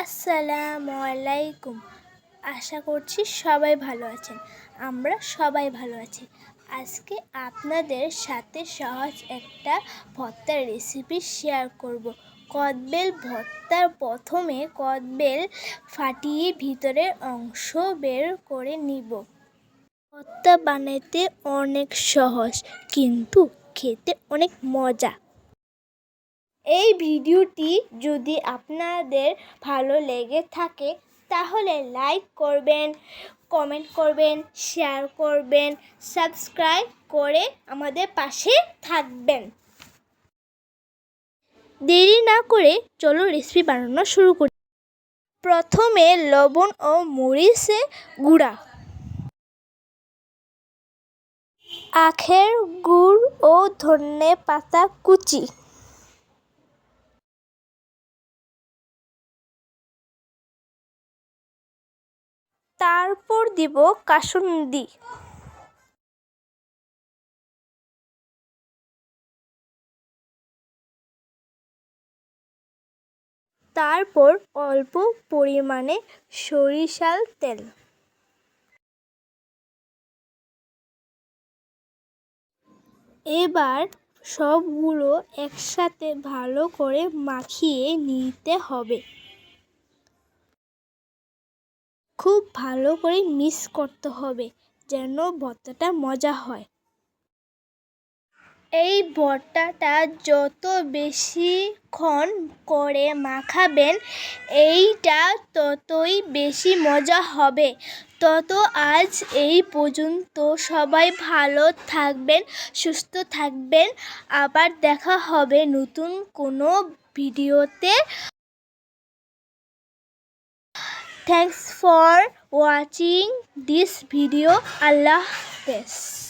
আসসালামু আলাইকুম। আশা করছি সবাই ভালো আছেন। আমরা সবাই ভালো আছি। আজকে আপনাদের সাথে সহজ একটা ভর্তার রেসিপি শেয়ার করব। কদবেল ভর্তার প্রথমে কদবেল ফাটিয়ে ভিতরের অংশ বের করে নিব। ভর্তা বানাতে অনেক সহজ, কিন্তু খেতে অনেক মজা। এই ভিডিওটি যদি আপনাদের ভালো লেগে থাকে, তাহলে লাইক করবেন, কমেন্ট করবেন, শেয়ার করবেন, সাবস্ক্রাইব করে আমাদের পাশে থাকবেন। দেরি না করে চলো রেসিপি বানানো শুরু করি। প্রথমে লবণ ও মরিচে গুঁড়া। আখের গুড় ও ধনে পাতা কুচি। তারপর দিব কাসুন্দি তারপর অল্প পরিমাণে সরিষার তেল। এবার সবগুলো একসাথে ভালো করে মাখিয়ে নিতে হবে। খুব ভালো করে মিক্স করতে হবে যেন ভর্তাটা মজা হয়। এই ভর্তাটা যত বেশিক্ষণ করে মাখাবেন, এইটা ততই বেশি মজা হবে। তত আজ এই পর্যন্ত সবাই ভালো থাকবেন, সুস্থ থাকবেন। আবার দেখা হবে নতুন কোনো ভিডিওতে। Thanks for watching this video. Allah Hafiz.